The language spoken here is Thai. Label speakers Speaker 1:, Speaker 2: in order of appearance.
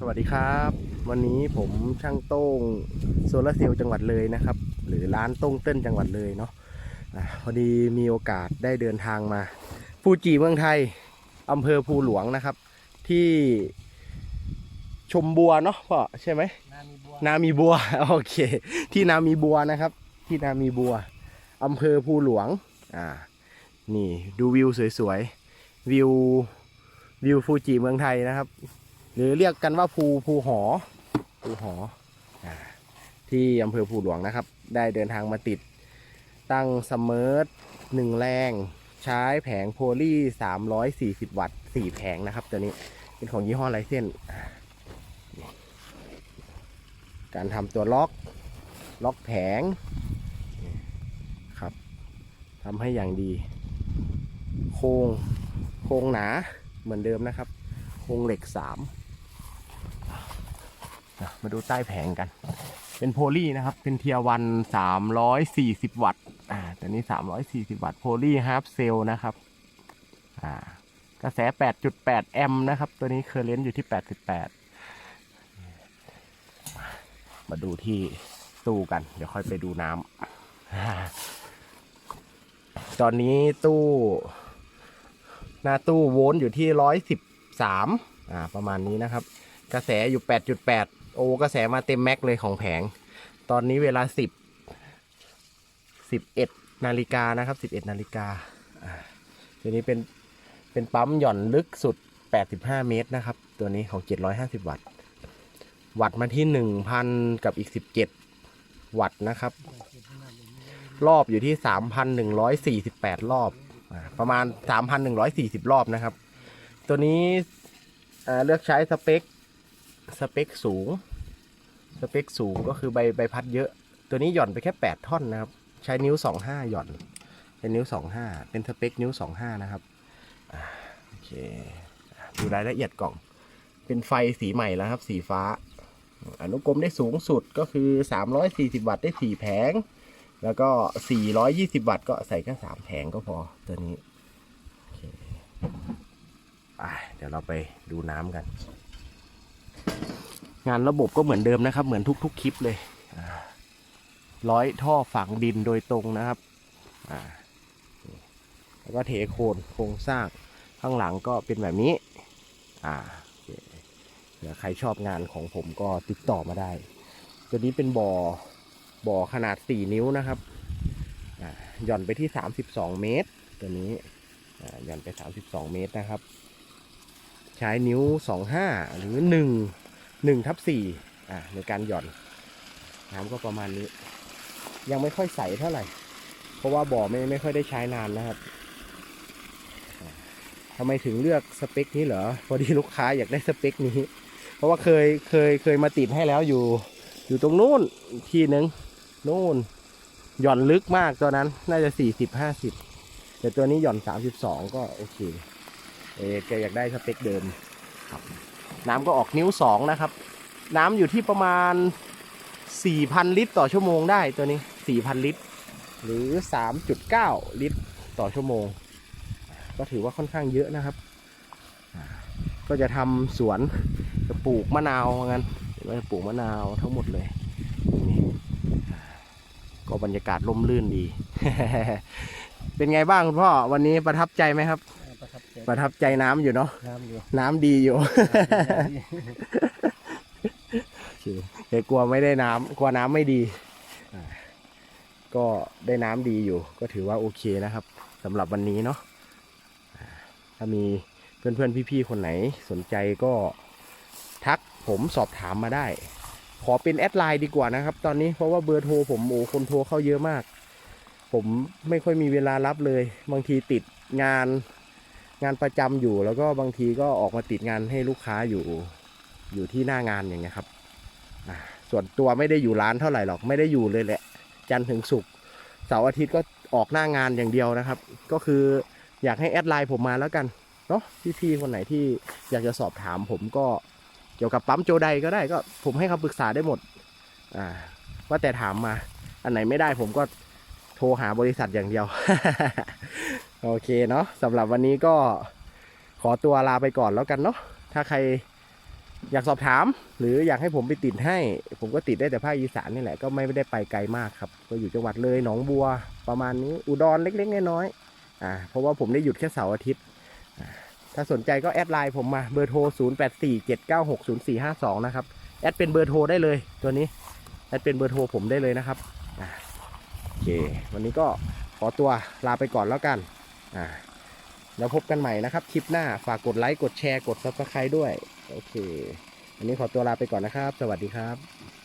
Speaker 1: สวัสดีครับ วันนี้ผมช่างโต้งโซลาร์เซลล์จังหวัดเลยนะครับ หรือร้านโต้งเต้นจังหวัดเลยเนาะอะพอดีมีโอกาสได้เดินทางมาฟูจิเมืองไทยอำเภอภูหลวงนะครับ ที่ชมบัวเนาะพ่อใช่ไหม
Speaker 2: นามีบัว
Speaker 1: นามีบัวโอเค ที่นามีบัวนะครับ ที่นามีบัวอำเภอภูหลวงอ่านี่ดูวิวสวยๆวิววิวฟูจิเมืองไทยนะครับ หรือเรียกกันว่าภูภูหอภูหออที่อำเภอภูหลวงนะครับ ได้เดินทางมาติด ตั้งสมร์ทหนึ่งแรงใช้แผงโพลี340 วัตต์4แผงนะครับตัวนี้เป็นของยี่ห้อไรเส้นการทำตัวล็อกล็อกแผงครับทำให้อย่างดี โครงโครงหนาเหมือนเดิมนะครับ โครงเหล็กสาม มาดูใต้แผงกัน เป็นโพลีนะครับ เป็นเทียวันสามร้อยสี่สิบวัตต์ อ่าตัวนี้สามร้อยสี่สิบวัตต์โพลีฮาร์ฟเซลนะครับ อ่ากระแสแปดจุดแปดแอมป์นะครับ ตัวนี้เคอร์เรนต์อยู่ที่แปดสิบแปดมาดูที่ตู้กัน เดี๋ยวค่อยไปดูน้ำตอนนี้ตู้ หน้าตู้โวลต์อยู่ที่ร้อยสิบสามอ่า ประมาณนี้นะครับ กระแสอยู่แปดจุดแปด โอ้กระแสมาเต็มแม็กเลยของแผง ตอนนี้เวลาสิบสิบเอ็ดนาฬิกานะครับสิบเอ็ดนาฬิกาตัวนี้เป็นเป็นปั๊มหย่อนลึกสุด 85 เมตรนะครับ ตัวนี้ของ 750 วัตต์ วัตต์มาที่ 1,000 กับอีก 17 วัตต์นะครับ รอบอยู่ที่ 3,148 รอบอาประมาณ 3,140 รอบนะครับ ตัวนี้เอ่อเลือกใช้สเปค สเปคสูง สเปคสูงก็คือใบใบพัดเยอะ ตัวนี้หย่อนไปแค่ 8 ท่อนนะครับ ใช้นิ้ว 25 หย่อน เป็นนิ้ว 25 เป็นสเปคนิ้ว 25 นะครับโอเคดูรายละเอียดกล่อง เป็นไฟสีใหม่แล้วครับ สีฟ้า อนุกรมได้สูงสุดก็คือ 340 วัตต์ได้ 4 แผง แล้วก็ 420 วัตต์ก็ใส่แค่3แผงก็พอตัวนี้โอเคไปเดี๋ยวเราไปดูน้ำกัน งานระบบก็เหมือนเดิมนะครับ เหมือนทุก ๆ คลิปเลยร้อยท่อฝังดินโดยตรงนะครับแล้วก็เทโคนโครงสร้างข้างหลังก็เป็นแบบนี้อ่าเคเผื่อใครชอบงานของผมก็ติดต่อมาได้ ตัวนี้เป็นบ่อบ่อขนาด 4 นิ้วนะครับหย่อนไปที่ 32 เมตร ตัวนี้อ่าหย่อนไป 32 เมตรนะครับ ใช้นิ้ว 25 หรือ 1 1ทับ4อ่าในการหย่อน น้ำก็ประมาณนี้ ยังไม่ค่อยใสเท่าไหร่ เพราะว่าบ่อไม่ไม่ค่อยได้ใช้นานนะครับทำไมถึงเลือกสเปคนี้เหรอ พอดีลูกค้าอยากได้สเปคนี้ เพราะว่าเคยเคยเคยมาติดให้แล้วอยู่ อยู่ตรงนู้นที่หนึ่งนู่นหย่อนลึกมากตัวนั้น น่าจะสี่สิบห้าสิบแต่ตัวนี้หย่อนสามสิบสองก็โอเค เอแกอยากได้สเปคเดิมครับ น้ำก็ออกนิ้วสองนะครับ น้ำอยู่ที่ประมาณสี่พันลิตรต่อชั่วโมงได้ตัวนี้สี่พันลิตร หรือสามจุดเก้าลิตรต่อชั่วโมง ก็ถือว่าค่อนข้างเยอะนะครับ ก็จะทำสวนจะปลูกมะนาวงั้นก็จะปลูกมะนาวทั้งหมดเลยก็บรรยากาศร่มรื่นดี เป็นไงบ้างคุณพ่อวันนี้ประทับใจไหมครับ
Speaker 2: ประทับใจ
Speaker 1: ประทับใจน้ำอยู่เนาะ
Speaker 2: น้ำอยู่
Speaker 1: น้ำดีอยู่ โอเคแต่กลัวไม่ได้น้ำกลัวน้ำไม่ดีอ่าก็ได้น้ำดีอยู่ ก็ถือว่าโอเคนะครับสำหรับวันนี้เนาะอ่าถ้ามีเพื่อนๆพี่ๆคนไหนสนใจก็ทักผมสอบถามมาได้ ขอเป็นแอดไลน์ดีกว่านะครับ ตอนนี้เพราะว่าเบอร์โทรผมโอ้คนโทรเข้าเยอะมาก ผมไม่ค่อยมีเวลารับเลย บางทีติดงาน งานประจำอยู่แล้วก็บางทีก็ออกมาติดงานให้ลูกค้าอยู่อยู่ที่หน้างานอย่างเงี้ยครับส่วนตัวไม่ได้อยู่ร้านเท่าไหร่หรอกไม่ได้อยู่เลยแหละ จันทร์ถึงศุกร์เสาร์อาทิตย์ก็ออกหน้างานอย่างเดียวนะครับ ก็คืออยากให้แอดไลน์ผมมาแล้วกันเนาะพี่ๆคนไหนที่อยากจะสอบถามผมก็เกี่ยวกับปั๊มโจไดก็ได้ก็ผมให้คำปรึกษาได้หมดอ่าว่าแต่ถามมา อันไหนไม่ได้ผมก็โทรหาบริษัทอย่างเดียว โอเคเนาะสำหรับวันนี้ก็ขอตัวลาไปก่อนแล้วกันเนาะถ้าใครอยากสอบถาม หรืออยากให้ผมไปติดให้ ผมก็ติดได้แต่ภาคอีสานนี่แหละก็ไม่ได้ไปไกลมากครับ ก็อยู่จังหวัดเลยหนองบัว ประมาณนี้อุดรเล็กๆน้อยๆอ่าเพราะว่าผมได้หยุดแค่เสาร์อาทิตย์ ถ้าสนใจก็แอดไลน์ผมมาเบอร์โทร 0 8 4 7 9 6 0 4 5 2 นะครับ แอดเป็นเบอร์โทรได้เลยตัวนี้ แอดเป็นเบอร์โทรผมได้เลยนะครับโอเค วันนี้ก็ขอตัวลาไปก่อนแล้วกัน อ่าแล้วพบกันใหม่นะครับ คลิปหน้าฝากกดไลค์ กดแชร์ กด subscribe ด้วย โอเค วันนี้ขอตัวลาไปก่อนนะครับ สวัสดีครับ